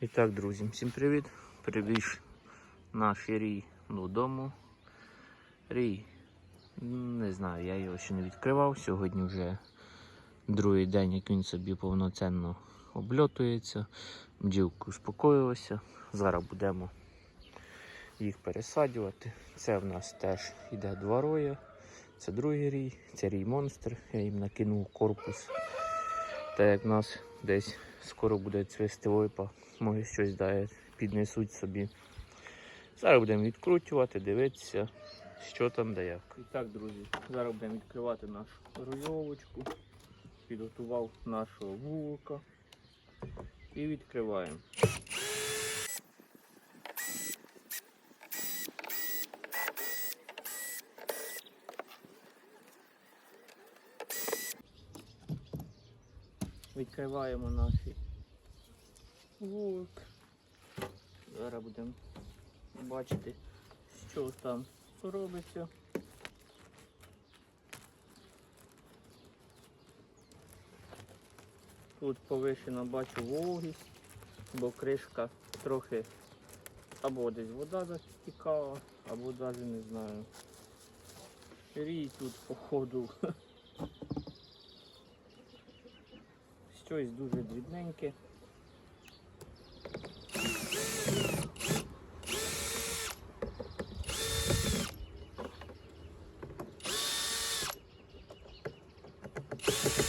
І так, друзі, всім привіт! Привіз наш рій додому. Рій, не знаю, я його ще не відкривав. Сьогодні вже другий день, як він собі повноцінно обльотується. Бджілки успокоїлися. Зараз будемо їх пересаджувати. Це в нас теж йде два роя. Це другий рій, це рій монстр. Я їм накинув корпус. Так як в нас десь скоро буде цвісти ойпа, може щось дає, піднесуть собі. Зараз будемо відкручувати, дивитися, що там де як. І так, друзі, зараз будемо відкривати нашу рульовочку. Підготував нашого вулика і відкриваємо. Відкриваємо наші вулик. Зараз будемо бачити, що там робиться. Тут повишена бачу вологість, бо кришка трохи або десь вода затікала, або навіть не знаю. Рій тут походу щось дуже дрібненьке. І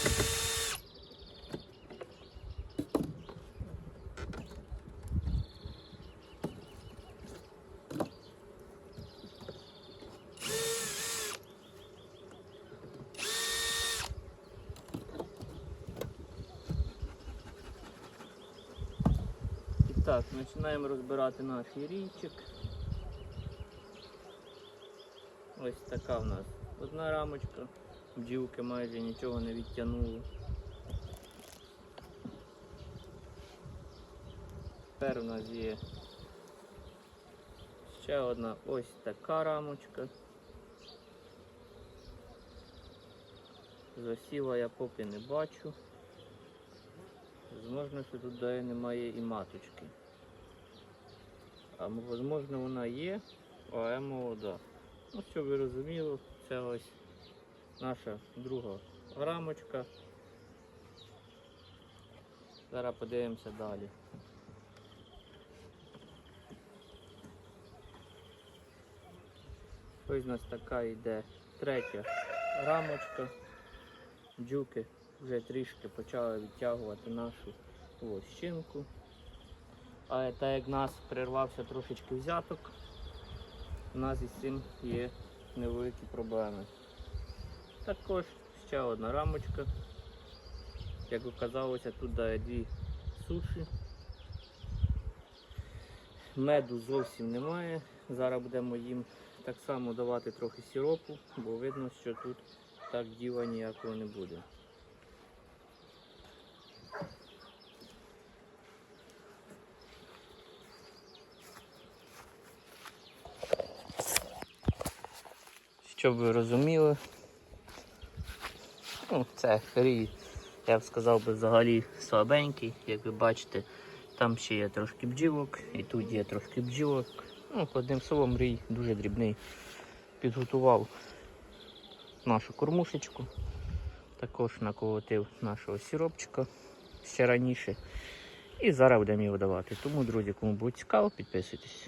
так, починаємо розбирати наш рійчик. Ось така в нас одна рамочка. Бджілки майже нічого не відтягнули. Тепер у нас є ще одна ось така рамочка. Засіла я поки не бачу. Можливо, що тут дає немає і маточки. А можливо вона є, але молода. Ну, щоб ви розуміли, це ось наша друга рамочка. Зараз подивимося далі. Ось у нас така йде третя рамочка. Джуки вже трішки почали відтягувати нашу лощинку. Але так як нас прервався трошечки взяток, у нас із цим є невеликі проблеми. Також ще одна рамочка. Як оказалося, тут дає дві суші. Меду зовсім немає. Зараз будемо їм так само давати трохи сиропу, бо видно, що тут так діла ніякого не буде. Щоб ви розуміли, ну, це рій, я б сказав би взагалі слабенький, як ви бачите, там ще є трошки бджілок і тут є трошки бджілок. Ну, одним словом, рій дуже дрібний. Підготував нашу кормушечку, також наколотив нашого сиропчика ще раніше. І зараз будемо його давати. Тому, друзі, кому буде цікаво, підписуйтесь.